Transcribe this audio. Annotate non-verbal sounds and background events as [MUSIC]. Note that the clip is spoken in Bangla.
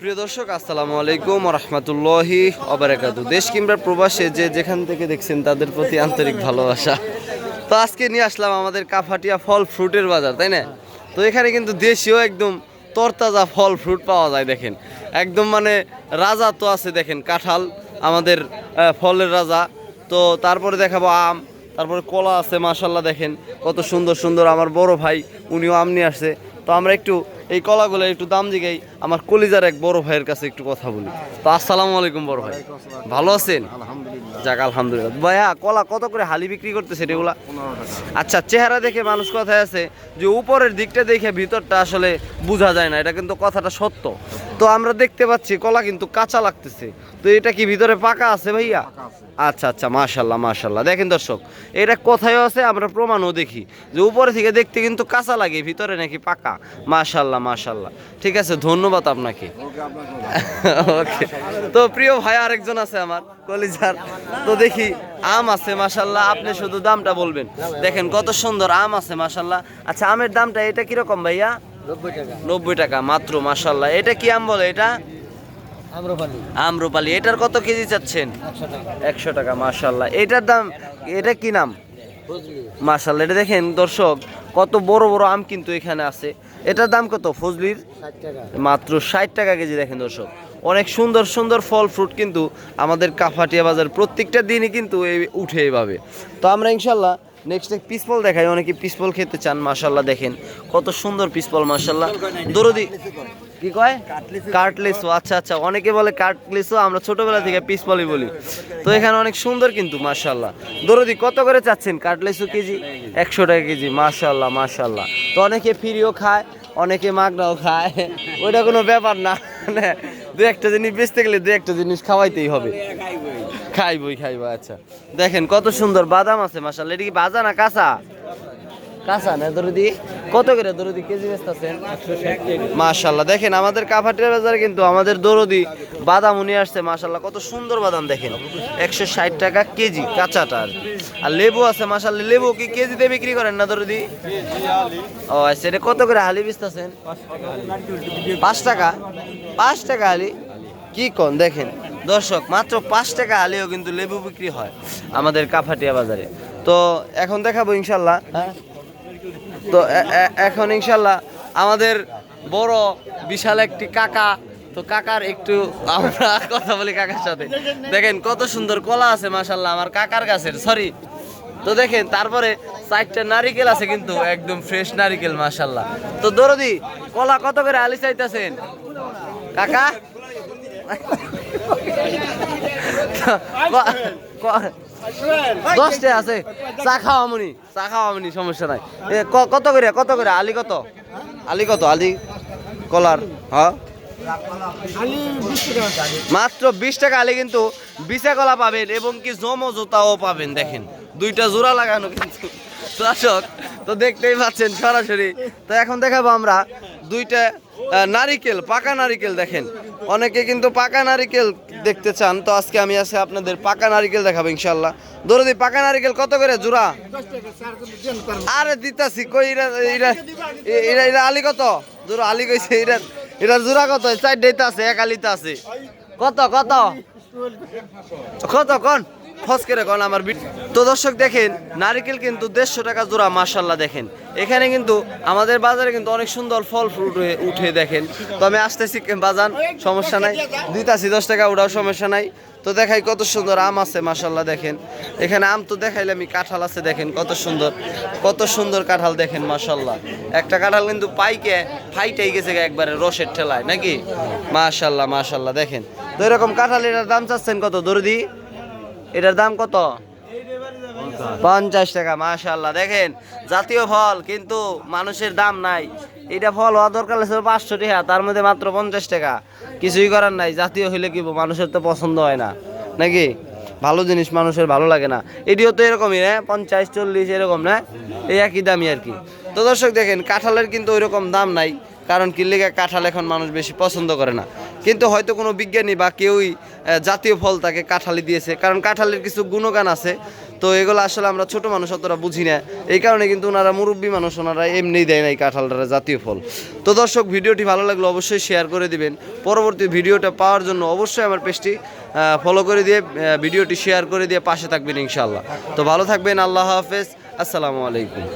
প্রিয় দর্শক, আসসালামু আলাইকুম রহমতুল্লাহি অবরাকাতু দেশ কিংবা প্রবাসে যে যেখান থেকে দেখছেন তাদের প্রতি আন্তরিক ভালোবাসা। তো আজকে নিয়ে আসলাম আমাদের কাফাটিয়া ফল ফ্রুটের বাজার, তাই না? তো এখানে কিন্তু দেশীয় একদম তরতাজা ফল ফ্রুট পাওয়া যায়, দেখেন। একদম মানে রাজা তো আছে, দেখেন, কাঁঠাল, আমাদের ফলের রাজা। তো তারপরে দেখাবো আম, তারপরে কলা আছে মাশাল্লাহ দেখেন, কত সুন্দর সুন্দর। আমার বড় ভাই, উনিও আম নিয়ে আসছে। তো আমরা একটু এই কলাগুলো একটু দাম জিগাই আমার কলিজার এক বড় ভাইয়ের কাছে একটু কথা বলি। তো আসসালামু আলাইকুম বড় ভাই। ভালো আছেন? যাক আলহামদুলিল্লাহ। ভাইয়া কলা কত করে হালি বিক্রি করতেছে এগুলা? আচ্ছা চেহারা দেখে মানুষ কথায় আছে যে উপরের দিকটা দেখে ভিতরটা আসলে বোঝা যায় না এটা কিন্তু কথাটা সত্য। তো আমরা দেখতে পাচ্ছি কলা কিন্তু কাঁচা লাগতেছে। তো এটা কি ভিতরে পাকা আছে ভাইয়া? আচ্ছা আচ্ছা মাশাল্লাহ মাশাল্লাহ দেখেন দর্শক এটা কোথায় আছে আমরা প্রমাণও দেখি। যে উপরে থেকে দেখতে কিন্তু কাঁচা লাগে ভিতরে নাকি পাকা। মাশাল্লাহ মাশাল্লাহ মাশাল্লাহ ঠিক আছে ধন্যবাদ আপনাকে। ওকে তো প্রিয় ভাই আরেকজন আছে আমার কলিজার। তো দেখি আম আছে মাশাল্লাহ আপনি শুধু দামটা বলবেন। দেখেন কত সুন্দর আম আছে মাশাল্লাহ আচ্ছা আমের দামটা এটা কীরকম ভাইয়া? নব্বই টাকা। মাত্র মাশাল্লাহ এটা কি আম বলে এটা? আম্রপালি। এটার কত কেজি চাচ্ছেন? একশো টাকা। মাশাল্লাহ এটার দাম এটা কি নাম? মাশাল্লাহ এটা দেখেন দর্শক কত বড় বড় আম কিন্তু এখানে আছে। এটার দাম কত ফজলির? মাত্র ষাট টাকা কেজি দেখেন দর্শক। অনেক সুন্দর সুন্দর ফল ফ্রুট কিন্তু আমাদের কাফাটিয়া বাজার প্রত্যেকটা দিনই কিন্তু এই উঠে এভাবে। তো আমরা ইনশাল্লাহ নেক্সট এক পিসফল দেখাই। অনেকে পিসফল খেতে চান মাসাল্লাহ দেখেন। কত সুন্দর পিসফল মাসাল্লাহ দরদি কি কয়? কার্টলেসও আচ্ছা আচ্ছা। অনেকে বলে কার্টলেসও আমরা ছোটবেলা থেকে পিসফলই বলি। তো এখানে অনেক সুন্দর কিন্তু মাশাল্লাহ দরদি কত করে চাচ্ছেন কার্টলেসও কেজি? একশো টাকা কেজি মাশাল্লাহ মাশাল্লাহ তো অনেকে ফ্রিও খায় অনেকে মাগনাও খায়। ওইটা কোনো ব্যাপার না দু একটা জিনিস বেচতে গেলে দু একটা জিনিস খাওয়াইতেই হবে। খাইবই খাইবো আচ্ছা। দেখেন কত সুন্দর বাদাম আছে মাসাল্লাহ এটা কি বাজা না কাঁচা? কাঁচা না দরদি? কত করে দরদি কেজি বেচতেছেন? মাশাল্লাহ দেখেন আমাদের কাফাটিয়া বাজারে কিন্তু আমাদের দরদি বাদাম উনি আসছে মাশাল্লাহ কত সুন্দর বাদাম দেখেন। একশো ষাট টাকা কেজি, কাঁচাটা আর আর লেবু আছে মাশাল্লাহ লেবু কি কেজিতে বিক্রি করেন না দরদি? ও আচ্ছা এটা কত করে হালি বেচতেছেন? পাঁচ টাকা? পাঁচ টাকা আলি কি কোন, দেখেন, দর্শক, মাত্র পাঁচ টাকা আলিও কিন্তু লেবু বিক্রি হয় আমাদের কাফাটিয়া বাজারে। তো এখন দেখাবো ইনশাল্লাহ হ্যাঁ? তো এখন ইনশাল্লাহ আমাদের বড় বিশাল একটি কাকা তো কাকার একটু আমরা [LAUGHS] কথা বলি কাকার সাথে। দেখেন কত সুন্দর কলা আছে মাশাল্লাহ আমার কাকার গাছের সরি তো দেখেন তারপরে চারটা নারিকেল আছে কিন্তু একদম ফ্রেশ নারিকেল মাশাল্লাহ তো দরদি কলা কত করে আলি চাইতেছেন? কাকা? [LAUGHS] দশটা আছে। চা খাওয়া মনি চা খাওয়া মনি সমস্যা নাই। কত করে কত করে? আলি কত? আলি কত? আলি কলার হ্যাঁ মাত্র বিশ টাকা আলি কিন্তু বিশা কলা পাবেন এবং কি জমো জুতাও পাবেন, দেখেন। দুইটা জোড়া লাগানো কিন্তু। দর্শক তো দেখতেই পাচ্ছেন সরাসরি। তো এখন দেখাবো আমরা দুইটা নারিকেল, পাকা নারিকেল, দেখেন। অনেকে কিন্তু পাকা নারিকেল দেখতে চান, তো আজকে আমি আছে আপনাদের পাকা নারিকেল দেখাবো ইনশাল্লাহ দরদি পাকা নারিকেল কত করে জোড়া? আরে দিতাছি, কই এরা আলি কত? জোড়া আলি কইছে, এরা এরা জোড়া কত? চার ডেতে আছে, এক আলিতে আছে। কত কত? কত কোন? খস করে কোন আমার তো দর্শক দেখেন, নারিকেল কিন্তু দেড়শো টাকা জোড়া মার্শাল্লাহ দেখেন। এখানে কিন্তু আমাদের বাজারে কিন্তু অনেক সুন্দর ফল ফ্রুট উঠে দেখেন। তো আমি আসতেছি বাজান, সমস্যা নাই। দিতাছি দশ টাকা, ওটাও সমস্যা নাই। তো দেখাই কত সুন্দর আম আছে মাশাল্লাহ দেখেন। এখানে আম তো দেখাইলে আমি কাঁঠাল আছে দেখেন, কত সুন্দর। কত সুন্দর কাঁঠাল দেখেন মাশাল্লাহ একটা কাঁঠাল কিন্তু পাইকে, ফাইটাই গেছে একবারে রসের ঠেলায়, নাকি? মাশাল্লাহ মাশাল্লাহ দেখেন। তো এরকম কাঁঠাল এটার দাম চাচ্ছেন কত? দরদি? এটার দাম কত? পঞ্চাশ টাকা মাশাল্লাহ দেখেন, জাতীয় ফল কিন্তু মানুষের দাম নাই। এটা ফল হওয়া দরকার আছে পাঁচশো টাকা, তার মধ্যে মাত্র পঞ্চাশ টাকা। কিছুই করার নাই, জাতীয় হইলে কি মানুষের তো পছন্দ হয় না। নাকি? ভালো জিনিস মানুষের ভালো লাগে না। এটিও তো এরকমই না পঞ্চাশ, চল্লিশ, এরকম না এই একই দামই আর কি। তো দর্শক, দেখেন, কাঁঠালের কিন্তু ওইরকম দাম নাই, কারণ কি লেগে কাঁঠাল এখন মানুষ বেশি পছন্দ করে না। কিন্তু হয়তো কোনো বিজ্ঞানী বা কেউই জাতীয় ফল তাকে কাঁঠালি দিয়েছে। কারণ কাঁঠালের কিছু গুণগান আছে। তো এগুলো আসলে আমরা ছোট মানুষ অতটা বুঝি না। এই কারণে কিন্তু ওনারা মুরব্বী মানুষ, ওনারা এমনিই দেয় না এই কাঁঠালটা জাতীয় ফল। তো দর্শক, ভিডিওটি ভালো লাগলে অবশ্যই শেয়ার করে দিবেন। পরবর্তী ভিডিওটা পাওয়ার জন্য অবশ্যই আমার পেজটি ফলো করে দিয়ে ভিডিওটি শেয়ার করে দিয়ে পাশে থাকবেন ইনশাল্লাহ তো ভালো থাকবেন, আল্লাহ হাফেজ। আসসালামু আলাইকুম।